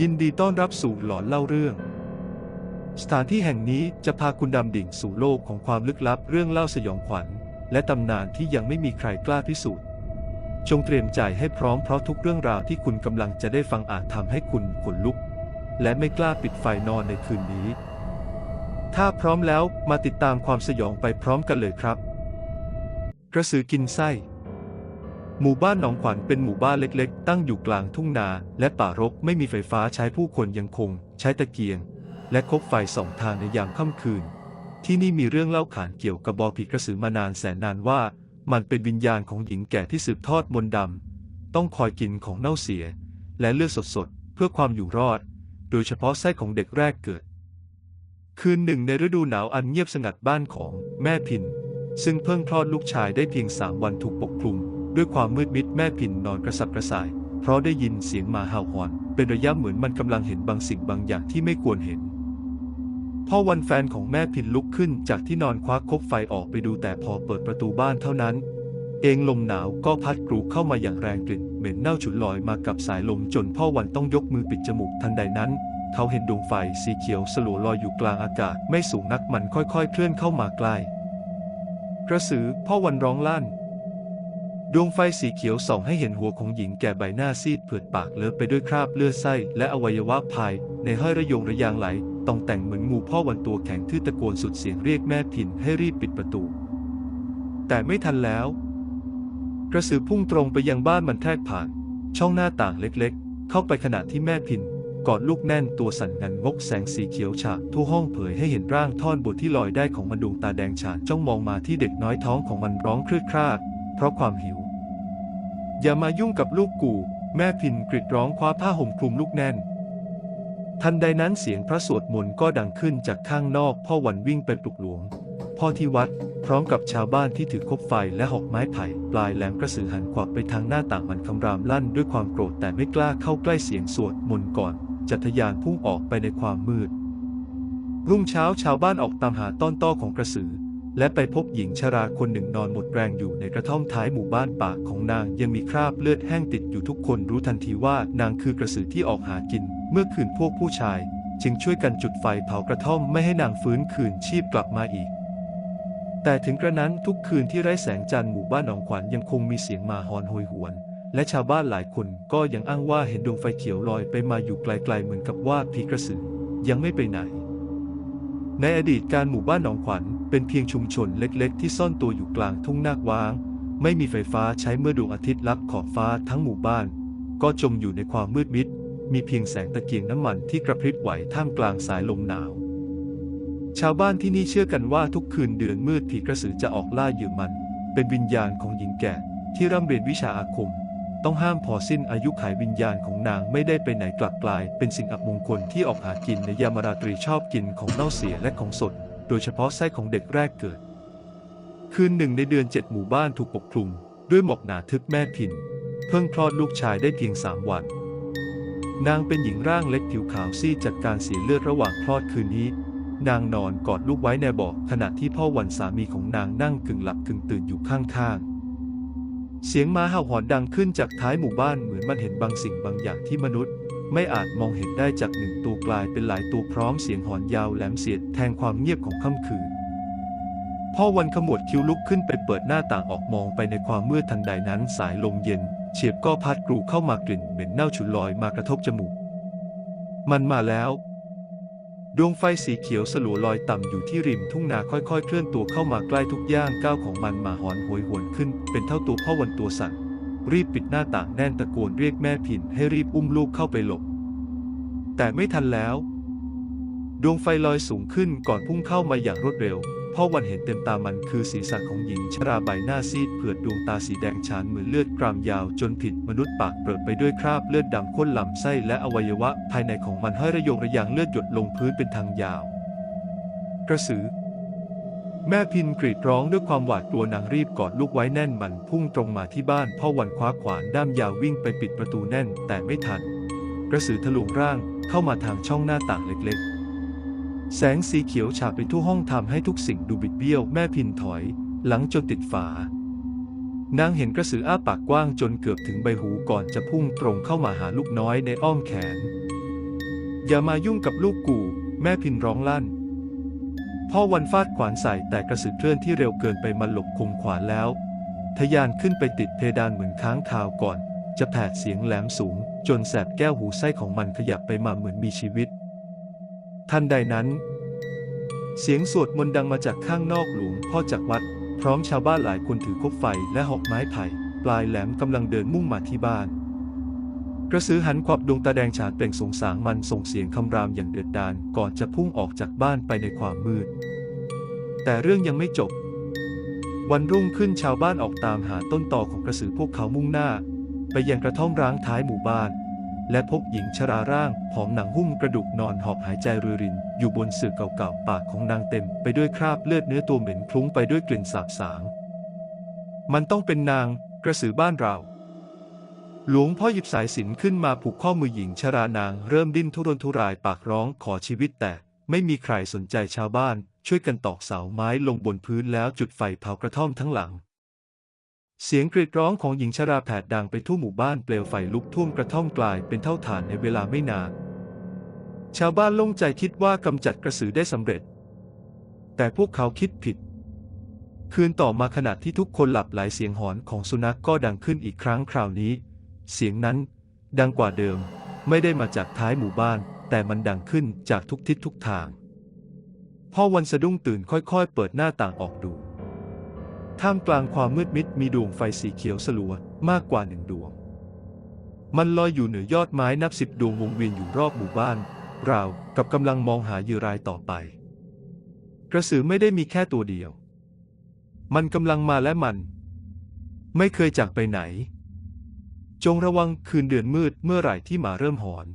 ยินดีต้อนรับสู่หลอนเล่าเรื่อง สถานที่แห่งนี้จะพาคุณดำดิ่งสู่โลกของความลึกลับเรื่องเล่าสยองขวัญ และตำนานที่ยังไม่มีใครกล้าพิสูจน์ จงเตรียมใจให้พร้อมเพราะทุกเรื่องราวที่คุณกำลังจะได้ฟังอาจทำให้คุณขนลุก และไม่กล้าปิดไฟนอนในคืนนี้ ถ้าพร้อมแล้วมาติดตามความสยองไปพร้อมกันเลยครับ กระสือกินไส้ หมู่บ้านหนองขวัญเป็นหมู่บ้านเล็กๆ ตั้งอยู่กลางทุ่งนา และป่ารกไม่มีไฟฟ้าใช้ผู้คนยังคง ใช้ตะเกียง และคบไฟสองทางในยามค่ำคืน ที่นี่มีเรื่องเล่าขานเกี่ยวกับบอผีกระสือมานานแสนนานว่า มันเป็นวิญญาณของหญิงแก่ที่สืบทอดมนต์ดำต้องคอยกินของเน่าเสีย และเลือดสดๆ เพื่อความอยู่รอด โดยเฉพาะไส้ของเด็กแรกเกิด คืนหนึ่งในฤดูหนาวอันเงียบสงัดบ้านของแม่พิน ซึ่งเพิ่งคลอดลูกชายได้เพียงสามวันถูกปกคลุม ด้วยความมืดมิดแม่พินนอนกระสับกระส่าย เพราะได้ยินเสียงหมาเห่าหอน เป็นระยะเหมือนมันกำลังเห็นบางสิ่งบางอย่างที่ไม่ควรเห็นพ่อวันแฟนของแม่พินลุกขึ้นจากที่นอนคว้าคบไฟออกไปดูแต่พอเปิดประตูบ้านเท่านั้น เองลมหนาวก็พัดกรูเข้ามาอย่างแรงกลิ่นเหม็นเน่าฉุนลอยมากับสายลมจนพ่อวันต้องยกมือปิดจมูกทันใดนั้น เขาเห็นดวงไฟสีเขียวสลัวลอยอยู่กลางอากาศไม่สูงนักมันค่อยๆ เคลื่อนเข้ามาใกล้กระสือพ่อวันร้องลั่น ดวงไฟสีเขียวส่องให้เห็นหัวของหญิงแก่ใบหน้าซีดเผือดปากเลอะไปด้วยคราบเลือดไส้และอวัยวะภาย ในห้อยระยงระยางไหลต้องแต่งเหมือนงูพ่อวันตัวแข็งทื่อตะโกนสุดเสียงเรียกแม่พินให้รีบปิดประตู แต่ไม่ทันแล้ว กระสือพุ่งตรงไปยังบ้านมันแทกผ่าน ช่องหน้าต่างเล็กๆ เข้าไปขณะที่แม่พินกอดลูกแน่นตัวสั่นงันงกแสงสีเขียวฉากทั่วห้องเผยให้เห็นร่างท่อนบนที่ลอยได้ของมันดวงตาแดงฉานจ้องมองมาที่เด็กน้อยท้องของมันร้องครืดคราด เพราะความหิว อย่ามายุ่งกับลูกกู แม่พินกรีดร้องคว้าผ้าห่มคลุมลูกแน่น ทันใดนั้นเสียงพระสวดมนต์ก็ดังขึ้นจากข้างนอก พ่อวันวิ่งไปปลุกหลวง พ่อที่วัดพร้อมกับชาวบ้านที่ถือคบไฟและหอกไม้ไผ่ปลายแหลมกระสือหันขวับไปทางหน้าต่างมันคำรามลั่นด้วยความโกรธแต่ไม่กล้าเข้าใกล้เสียงสวดมนต์ก่อนจัทะยานพุ่งออกไปในความมืด รุ่งเช้าชาวบ้านออกตามหาต้นต้อของกระสือ และไปพบหญิงชราคนหนึ่งนอนหมดแรงอยู่ในกระท่อมท้ายหมู่บ้านปากของนางยังมีคราบเลือดแห้งติดอยู่ทุกคนรู้ทันทีว่านางคือกระสือที่ออกหากิน เมื่อคืนพวกผู้ชาย จึงช่วยกันจุดไฟเผากระท่อมไม่ให้นางฟื้นคืนชีพกลับมาอีก แต่ถึงกระนั้นทุกคืนที่ไร้แสงจันทร์หมู่บ้านหนองขวัญยังคงมีเสียงมาหอนโหยหวน และชาวบ้านหลายคนก็ยังอ้างว่าเห็นดวงไฟเขียวลอยไปมาอยู่ไกลๆเหมือนกับว่าผีกระสือยังไม่ไปไหน ในอดีตการหมู่บ้านหนองขวัญ เป็นเพียงชุมชนเล็กๆ ที่ซ่อนตัวอยู่กลางทุ่งนาคว้าง ไม่มีไฟฟ้าใช้เมื่อดวงอาทิตย์ลับขอบฟ้าทั้งหมู่บ้าน ก็จมอยู่ในความมืดมิด มีเพียงแสงตะเกียงน้ำมันที่กระพริบไหวท่ามกลางสายลมหนาว ชาวบ้านที่นี่เชื่อกันว่าทุกคืนเดือนมืดผีกระสือจะออกล่าเหยื่อมัน เป็นวิญญาณของหญิงแก่ที่ร่ำเรียนวิชาอาคม ต้องห้ามพอสิ้นอายุขัยวิญญาณของนางไม่ได้ไปไหนกลับกลาย เป็นสิ่งอับมงคลที่ออกหากินในยามราตรีชอบกินของเน่าเสียและของสด โดยเฉพาะไส้ของเด็กแรกเกิด คืนหนึ่งในเดือนเจ็ดหมู่บ้านถูกปกคลุม ด้วยหมอกหนาทึบแม่พิน เพิ่งคลอดลูกชายได้เพียงสามวัน นางเป็นหญิงร่างเล็กผิวขาวซีดจากการเสียเลือดระหว่างคลอดคืนนี้ นางนอนกอดลูกไว้ในเบาะขณะที่พ่อวันสามีของนางนั่งกึ่งหลับกึ่งตื่นอยู่ข้างๆเสียงม้าเห่าหอนดังขึ้นจากท้ายหมู่บ้านเหมือนมันเห็นบางสิ่งบางอย่างที่มนุษย์ ไม่อาจมองเห็นได้จากหนึ่งตัวกลายเป็นหลายตัวพร้อมเสียงหอนยาวแหลมเสียดแทงความเงียบของค่ำคืนพ่อวันขมวดคิ้วลุกขึ้นไปเปิดหน้าต่างออกมองไปในความมืดทันใดนั้นสายลมเย็น เฉียบก็พัดกรูเข้ามากลิ่นเหม็นเน่าฉุนลอยมากระทบจมูก มันมาแล้ว ดวงไฟสีเขียวสลัวลอยต่ำอยู่ที่ริมทุ่งนาค่อยๆ เคลื่อนตัวเข้ามาใกล้ทุกย่างก้าวของมันมาหอนโหยหวนขึ้น เป็นเท่าตัวพ่อวันตัวสั่น รีบปิดหน้าต่างแน่นตะโกนเรียกแม่พินให้รีบอุ้มลูกเข้าไปหลบ แต่ไม่ทันแล้ว ดวงไฟลอยสูงขึ้นก่อนพุ่งเข้ามาอย่างรวดเร็วพ่อวันเห็นเต็มตามันคือศีรษะของหญิงชราใบหน้าซีดเผือดดวงตาสีแดงฉานเหมือนเลือดกรามยาวจนผิดมนุษย์ปากเปิดไปด้วยคราบเลือดดำข้นลำไส้และอวัยวะ ภายในของมันห้อยระยงระยางเลือดหยดลงพื้นเป็นทางยาว กระสือ แม่พินกรีดร้องด้วยความหวาดกลัวนางรีบกอดลูกไว้แน่นมันพุ่งตรงมาที่บ้านพ่อวันคว้าขวานด้ามยาววิ่งไปปิดประตูแน่นแต่ไม่ทัน กระสือทะลวงร่างเข้ามาทางช่องหน้าต่างเล็กๆ แสงสีเขียวฉาบไปทั่วห้องทำให้ทุกสิ่งดูบิดเบี้ยวแม่พินถอย หลังจนติดฝานางเห็นกระสืออ้าปากกว้างจนเกือบถึงใบหูก่อนจะพุ่งตรงเข้ามาหาลูกน้อยในอ้อมแขน อย่ามายุ่งกับลูกกู แม่พินร้องลั่น พ่อวันฟาดขวานใส่แต่กระสือเคลื่อนที่เร็วเกินไปมันหลบคมขวานแล้วทะยานขึ้นไปติดเพดานเหมือนค้างคาวก่อน จะแผดเสียงแหลมสูง จนแสบแก้วหูไส้ของมันขยับไปมาเหมือนมีชีวิต ทันใดนั้น เสียงสวดมนต์ดังมาจากข้างนอกหลวงพ่อจากวัด พร้อมชาวบ้านหลายคนถือคบไฟและหอกไม้ไผ่ ปลายแหลมกำลังเดินมุ่งมาที่บ้าน กระสือหันขวับดวงตาแดงฉานเปล่งสงสางมันส่งเสียงคำรามอย่างเดือดดาลก่อนจะพุ่งออกจากบ้านไปในความมืด แต่เรื่องยังไม่จบ วันรุ่งขึ้นชาวบ้านออกตามหาต้นต่อของกระสือพวกเขามุ่งหน้า ไปยังกระท่อมร้างท้ายหมู่บ้าน และพบหญิงชราร่างผอมหนังหุ้มกระดูกนอนหอบหายใจรวยริน อยู่บนเสื่อเก่าๆปากของนางเต็ม ไปด้วยคราบเลือดเนื้อตัวเหม็นคลุ้งไปด้วยกลิ่นสาบสาง มันต้องเป็นนางกระสือบ้านเรา หลวงพ่อหยิบสายสินขึ้นมาผูกข้อมือหญิงชรานางเริ่มดิ้นทุรนทุรายปากร้องขอชีวิตแต่ไม่มีใครสนใจชาวบ้าน ช่วยกันตอกเสาไม้ลงบนพื้นแล้วจุดไฟเผากระท่อมทั้งหลัง เสียงกรีดร้องของหญิงชราแผดดังไปทั่วหมู่บ้านเปลวไฟลุกท่วมกระท่อมกลายเป็นเท่าฐานในเวลาไม่นานชาวบ้านโล่งใจคิดว่ากำจัดกระสือได้สำเร็จ แต่พวกเขาคิดผิด คืนต่อมาขณะที่ทุกคนหลับไหลเสียงหอนของสุนัขกก็ดังขึ้นอีกครั้งคราวนี้ เสียงนั้น ดังกว่าเดิม ไม่ได้มาจากท้ายหมู่บ้าน แต่มันดังขึ้นจากทุกทิศทุกทาง พ่อวันสะดุ้งตื่นค่อยๆ เปิดหน้าต่างออกดู ท่ามกลางความมืดมิดมีดวงไฟสีเขียวสลัวมากกว่าหนึ่งดวง มันลอยอยู่เหนือยอดไม้นับสิบดวงวงเวียนอยู่รอบหมู่บ้าน ราวกับกำลังมองหาเหยื่อรายต่อไป กระสือไม่ได้มีแค่ตัวเดียว มันกำลังมาและมัน ไม่เคยจากไปไหน จงระวังคืนเดือนมืดเมื่อไหร่ที่หมาเริ่มหอน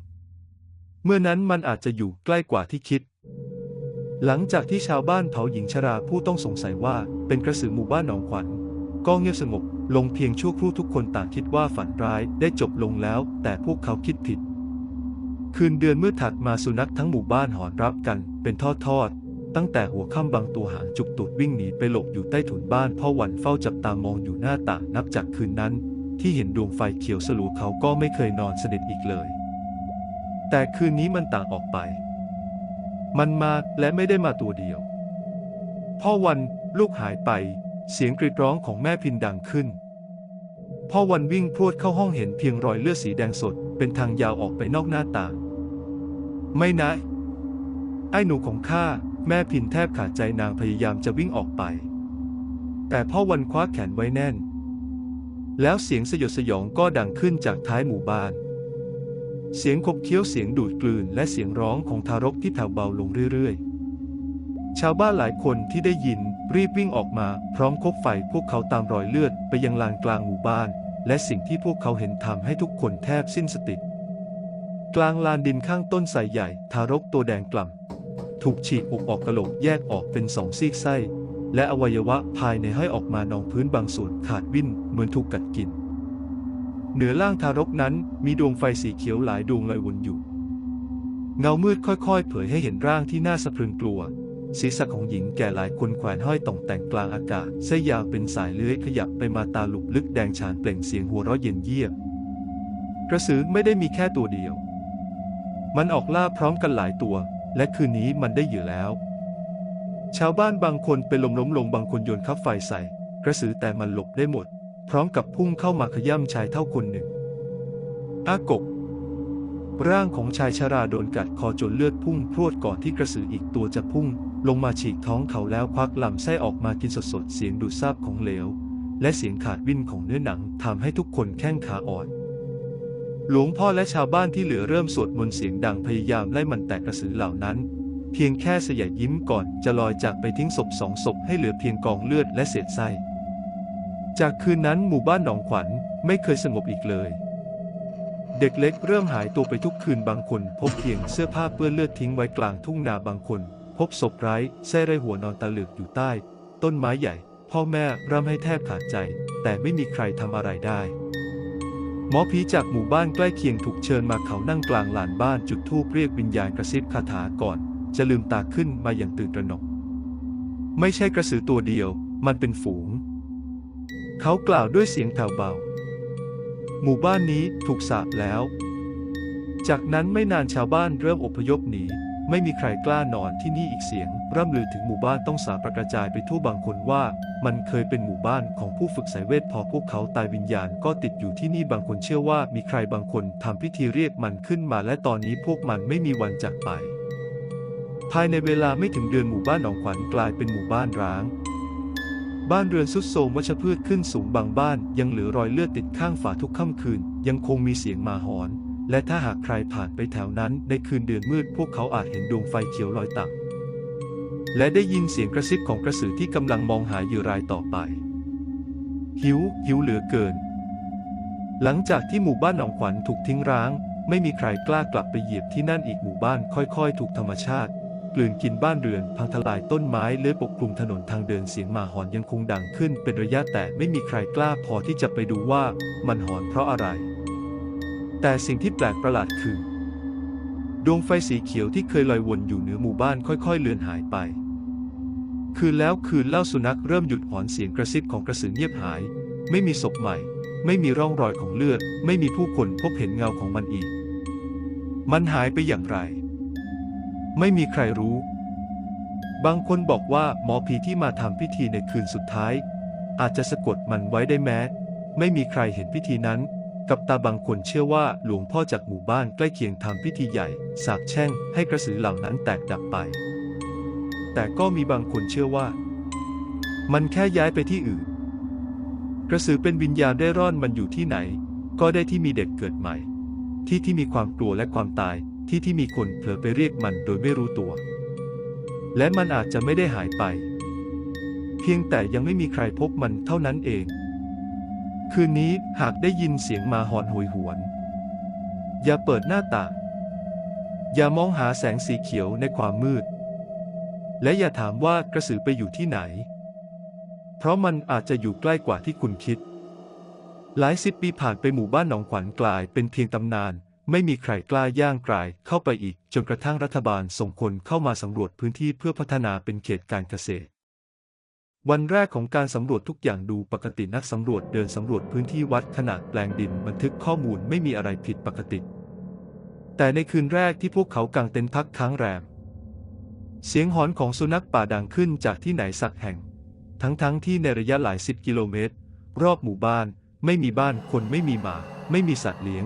เมื่อนั้นมันอาจจะอยู่ใกล้กว่าที่คิด หลังจากที่ชาวบ้านเผาหญิงชราผู้ต้องสงสัยว่าเป็นกระสือหมู่บ้านหนองขวัญก็เงียบสงบลงเพียงชั่วครู่ทุกคนต่างคิดว่าฝันร้ายได้จบลงแล้ว แต่พวกเขาคิดผิด คืนเดือนมืดถัดมาสุนัขทั้งหมู่บ้านหอนรับกันเป็นทอดๆตั้งแต่หัวค่ำบางตัวหางจุกตูดวิ่งหนีไปหลบอยู่ใต้ถุนบ้านพ่อวันเฝ้าจับตามองอยู่หน้าต่างนับจากคืนนั้น ที่เห็นดวงไฟเขียวสลัวเขาก็ไม่เคยนอนสนิทอีกเลย แต่คืนนี้มันต่างออกไป มันมาและไม่ได้มาตัวเดียว พ่อวันลูกหายไป เสียงกรีดร้องของแม่พินดังขึ้น พ่อวันวิ่งพรวดเข้าห้องเห็นเพียงรอยเลือดสีแดงสด เป็นทางยาวออกไปนอกหน้าต่าง ไม่นะ ไอ้หนูของข้าแม่พินแทบขาดใจนางพยายามจะวิ่งออกไป แต่พ่อวันคว้าแขนไว้แน่น แล้วเสียงสยดสยองก็ดังขึ้นจากท้ายหมู่บ้าน เสียงขบเคี้ยวเสียงดูดกลืนและเสียงร้องของทารกที่แผ่วเบาลงเรื่อยๆ ชาวบ้านหลายคนที่ได้ยินรีบวิ่งออกมาพร้อมคบไฟพวกเขาตามรอยเลือดไปยังลานกลางหมู่บ้าน และสิ่งที่พวกเขาเห็นทำให้ทุกคนแทบสิ้นสติ กลางลานดินข้างต้นไทรใหญ่ ทารกตัวแดงกล่ำถูกฉีกอกออกกระโหลกแยกออกเป็นสองซีกไส้ และอวัยวะภายในให้ออกมานองพื้นบางส่วนขาดวิ่นเหมือนถูกกัดกิน เหนือล่างทารกนั้นมีดวงไฟสีเขียวหลายดวงลอยวนอยู่ เงามืดค่อยๆ เผยให้เห็นร่างที่น่าสะพรึงกลัว ศีรษะของหญิงแก่หลายคนแขวนห้อยต่องแต่งกลางอากาศเส้ยาวเป็นสายเลื้อยขยับไปมาตาหลุบลึกแดงฉานเปล่งเสียงหัวเราะเย็นเยียบกระสือไม่ได้มีแค่ตัวเดียว มันออกล่าพร้อมกันหลายตัว และคืนนี้มันได้เหยื่อแล้ว ชาวบ้านบางคนเป็นลมล้มลงบางคนโยนคับไฟใส่ กระสือแต่มันหลบได้หมด พร้อมกับพุ่งเข้ามาขย่ำชายเท่าคนหนึ่ง อากบ ร่างของชายชราโดนกัดคอจนเลือดพุ่งพรวดก่อนที่กระสืออีกตัวจะพุ่ง ลงมาฉีกท้องเขาแล้วควักลำไส้ออกมากินสดๆเสียงดูดซาบของเหลว และเสียงขาดวิ่นของเนื้อหนังทำให้ทุกคนแข้งขาอ่อนหลวงพ่อและชาวบ้านที่เหลือเริ่มสวดมนต์เสียงดังพยายามไล่มันแต่กระสือเหล่านั้น เพียงแค่สยายยิ้มก่อนจะลอยจากไปทิ้งศพสองศพให้เหลือเพียงกองเลือดและเศษไส้จากคืนนั้นหมู่บ้านหนองขวัญไม่เคยสงบอีกเลย เด็กเล็กเริ่มหายตัวไปทุกคืนบางคน พบเพียงเสื้อผ้าเปื้อนเลือดทิ้งไว้กลางทุ่งนาบางคน พบศพไร้แส้ไรหัวนอนตาเหลือกอยู่ใต้ ต้นไม้ใหญ่ พ่อแม่ร่ำให้แทบขาดใจ แต่ไม่มีใครทำอะไรได้ หมอผีจากหมู่บ้านใกล้เคียงถูกเชิญมาเขานั่งกลางลานบ้านจุดธูปเรียกวิญญาณกระซิบคาถาก่อน จะลืมตาขึ้นมาอย่างตื่นตระหนก ไม่ใช่กระสือตัวเดียว มันเป็นฝูง เขากล่าวด้วยเสียงแผ่วเบา หมู่บ้านนี้ถูกสาปแล้วจจากนั้นไม่นานชาวบ้านเริ่มอพยพหนีไม่มีใครกล้านอนที่นี่อีกเสียง ร่ำลือถึงหมู่บ้านต้องสาประกระจายไปทั่วบางคนว่า มันเคยเป็นหมู่บ้านของผู้ฝึกสายเวทพอพวกเขาตายวิญญาณก็ติดอยู่ที่นี่บางคนเชื่อว่ามีใครบางคนทำพิธีเรียกมันขึ้นมาและตอนนี้พวกมันไม่มีวันจากไป ภายในเวลาไม่ถึงเดือนหมู่บ้านหนองขวัญกลายเป็นหมู่บ้านร้าง บ้านเรือนสุดโทรมวัชพืชขึ้นสูงบางบ้าน ยังเหลือรอยเลือดติดข้างฝาทุกค่ำคืน ยังคงมีเสียงมาหอน และถ้าหากใครผ่านไปแถวนั้นในคืนเดือนมืดพวกเขาอาจเห็นดวงไฟเขียวลอยต่ำและได้ยินเสียงกระซิบของกระสือที่กำลังมองหาเหยื่อรายต่อไป หิว หิวเหลือเกิน หลังจากที่หมู่บ้านหนองขวัญถูกทิ้งร้าง ไม่มีใครกล้ากลับไปเหยียบที่นั่นอีกหมู่บ้านค่อยๆ ถูกธรรมชาติ กลืนกินบ้านเรือน พังทลายต้นไม้เลื้อยปกคลุมถนนทางเดินเสียงหมาหอนยังคงดังขึ้นเป็นระยะแต่ไม่มีใครกล้าพอที่จะไปดูว่ามันหอนเพราะอะไร แต่สิ่งที่แปลกประหลาดคือ ดวงไฟสีเขียวที่เคยลอยวนอยู่เหนือหมู่บ้านค่อยๆ เลือนหายไป คืนแล้วคืนเล่าสุนัขเริ่มหยุดหอนเสียงกระซิบของกระสือเงียบหาย ไม่มีศพใหม่ ไม่มีร่องรอยของเลือด ไม่มีผู้คนพบเห็นเงาของมันอีก มันหายไปอย่างไร ไม่มีใครรู้ บางคนบอกว่าหมอผีที่มาทำพิธีในคืนสุดท้าย อาจจะสะกดมันไว้ได้แม้ ไม่มีใครเห็นพิธีนั้น กับตาบางคนเชื่อว่าหลวงพ่อจากหมู่บ้านใกล้เคียงทำพิธีใหญ่ สาบแช่งให้กระสือเหล่านั้นแตกดับไป แต่ก็มีบางคนเชื่อว่า มันแค่ย้ายไปที่อื่น กระสือเป็นวิญญาณได้ร่อนมันอยู่ที่ไหน ก็ได้ที่มีเด็กเกิดใหม่ ที่ที่มีความกลัวและความตาย ที่ที่มีคนเผลอไปเรียกมันโดยไม่รู้ตัว และมันอาจจะไม่ได้หายไป เพียงแต่ยังไม่มีใครพบมันเท่านั้นเอง คืนนี้หากได้ยินเสียงมาหอนโหยหวน อย่าเปิดหน้าต่าง อย่ามองหาแสงสีเขียวในความมืด และอย่าถามว่ากระสือไปอยู่ที่ไหน เพราะมันอาจจะอยู่ใกล้กว่าที่คุณคิดหลายสิบปีผ่านไปหมู่บ้านหนองขวัญกลายเป็นเพียงตำนาน ไม่มีใครกล้าย่างกลายเข้าไปอีก จนกระทั่งรัฐบาลส่งคนเข้ามาสำรวจพื้นที่เพื่อพัฒนาเป็นเขตการเกษตร วันแรกของการสำรวจทุกอย่างดูปกตินักสำรวจเดินสำรวจพื้นที่วัดขนาดแปลงดินบันทึกข้อมูลไม่มีอะไรผิดปกติ แต่ในคืนแรกที่พวกเขากางเต็นท์พักค้างแรม เสียงหอนของสุนัขป่าดังขึ้นจากที่ไหนสักแห่ง ทั้งๆทที่ในระยะหลายสิบกิโลเมตร รอบหมู่บ้าน ไม่มีบ้านคนไม่มีหมา ไม่มีสัตว์เลี้ยง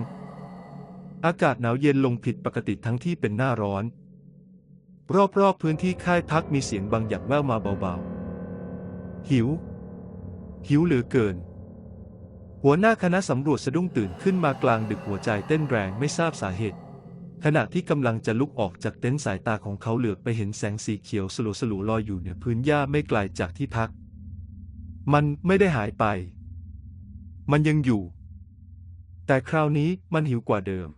อากาศหนาวเย็นลงผิดปกติทั้งที่เป็นหน้าร้อน รอบๆพื้นที่ค่ายพักมีเสียงบางอย่างแว่วมาเบาๆ หิว หิวเหลือเกิน หัวหน้าคณะสำรวจสะดุ้งตื่นขึ้นมากลางดึกหัวใจเต้นแรงไม่ทราบสาเหตุ ขณะที่กำลังจะลุกออกจากเต็นท์สายตาของเขาเหลือบไปเห็นแสงสีเขียวสลัวสลัวๆลอยอยู่เหนือพื้นหญ้าไม่ไกลจากที่พัก มันไม่ได้หายไป มันยังอยู่แต่คราวนี้มันหิวกว่าเดิม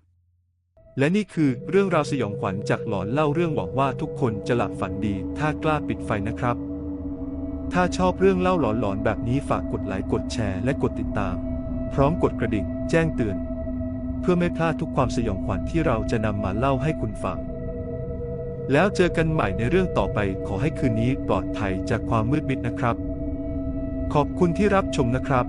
และนี่คือเรื่องราวสยองขวัญจากหลอนเล่าเรื่องหวังว่าทุกคนจะหลับฝันดี ถ้ากล้าปิดไฟนะครับ ถ้าชอบเรื่องเล่าหลอนๆแบบนี้ฝากกดไลค์กดแชร์และกดติดตาม พร้อมกดกระดิ่ง แจ้งเตือน เพื่อไม่พลาดทุกความสยองขวัญที่เราจะนำมาเล่าให้คุณฟัง แล้วเจอกันใหม่ในเรื่องต่อไปขอให้คืนนี้ปลอดภัยจากความมืดมิดนะครับ ขอบคุณที่รับชมนะครับ